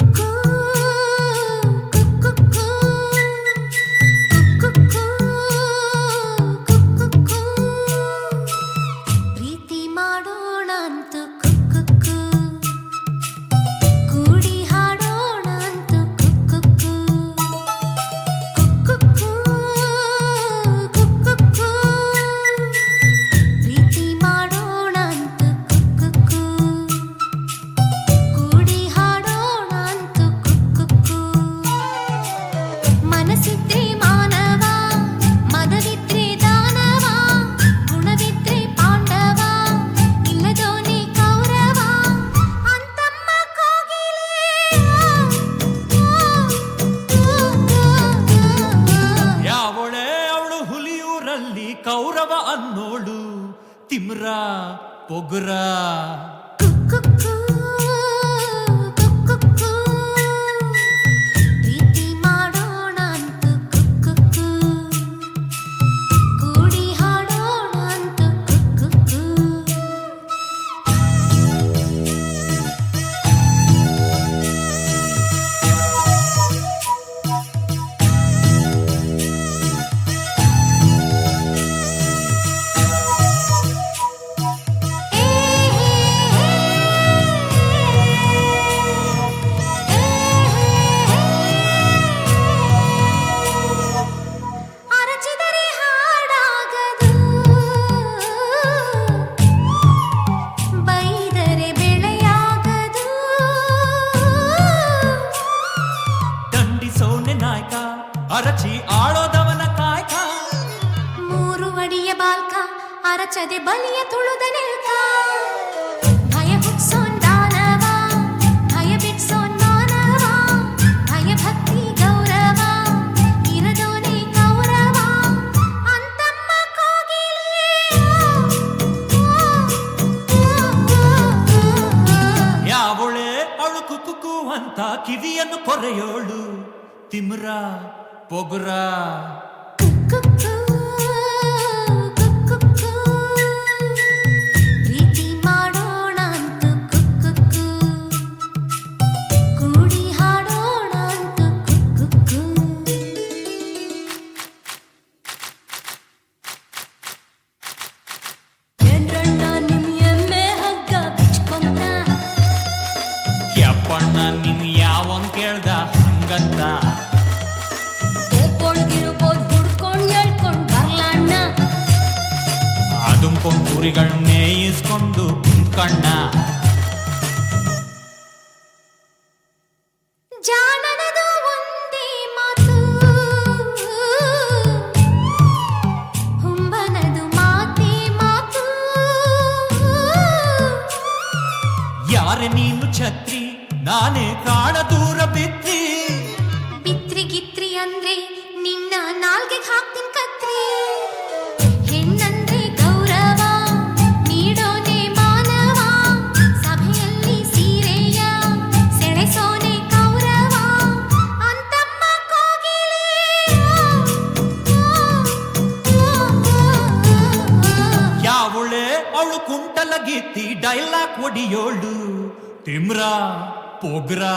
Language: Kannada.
Good. తిమ్రా పొగురా. ಅರಚದೆ ಬಲಿಯ ತುಳುದ ನಿಲ್ಕ ಭಯ ಹುಟ್ಸೋನ್ ದಾನವ ಭಯ ಬಿಟ್ಸೋನ್ ಮಾನವ ಭಯ ಭಕ್ತಿ ಗೌರವ ಇರದೋನೆ ಗೌರವ ಅಂತಮ್ಮ ಕೋಗಿಲೆ ಯಾವಳೆ ಅಳುಕು ಕುಕು ಅಂತ ಕಿವಿಯನ್ನು ಕೊರೆಯೋಳು ತಿಮ್ರ ಪೊಗುರ ಕುಕ್ಕುಕ್ಕು, ಯಾವನ್ ಕೇಳ್ದ ಹಂಗಂತ ಅದುಂಕೊಂಡ್ ಕುರಿಗಳನ್ನೇ ಇಸ್ಕೊಂಡು ಕುಂತ್ಕಣ್ಣ. ಯಾರೆ ನೀನು ಛತ್ರಿ? ನಾನೇ ಕಾಣ ದೂರ ಬಿತ್ತಿ ಬಿತ್ರಿ ಗಿತ್ರಿ ಅಂದ್ರೆ ನಿನ್ನ ನಾಲ್ಗೆ ಹಾಕ್ತೀನಿ ಕತ್ರಿ. ಹೆಣ್ಣಂದ್ರೆ ಗೌರವ ನೀಡೋನೆ ಮಾನವ ಸಭೆಯಲ್ಲಿ ಸೀರೆಯ ಸೆಳೆಸೋನೆ ಕೌರವ ಅಂತಮ್ಮ ಕೋಗಿಲೆ. ಯಾವಳೆ ಅವಳು ಕುಂಟಲ ಗೀತಿ ಡೈಲಾಗ್ ಒಡಿಯೋಳು. ತಿಮ್ರ போகிறா?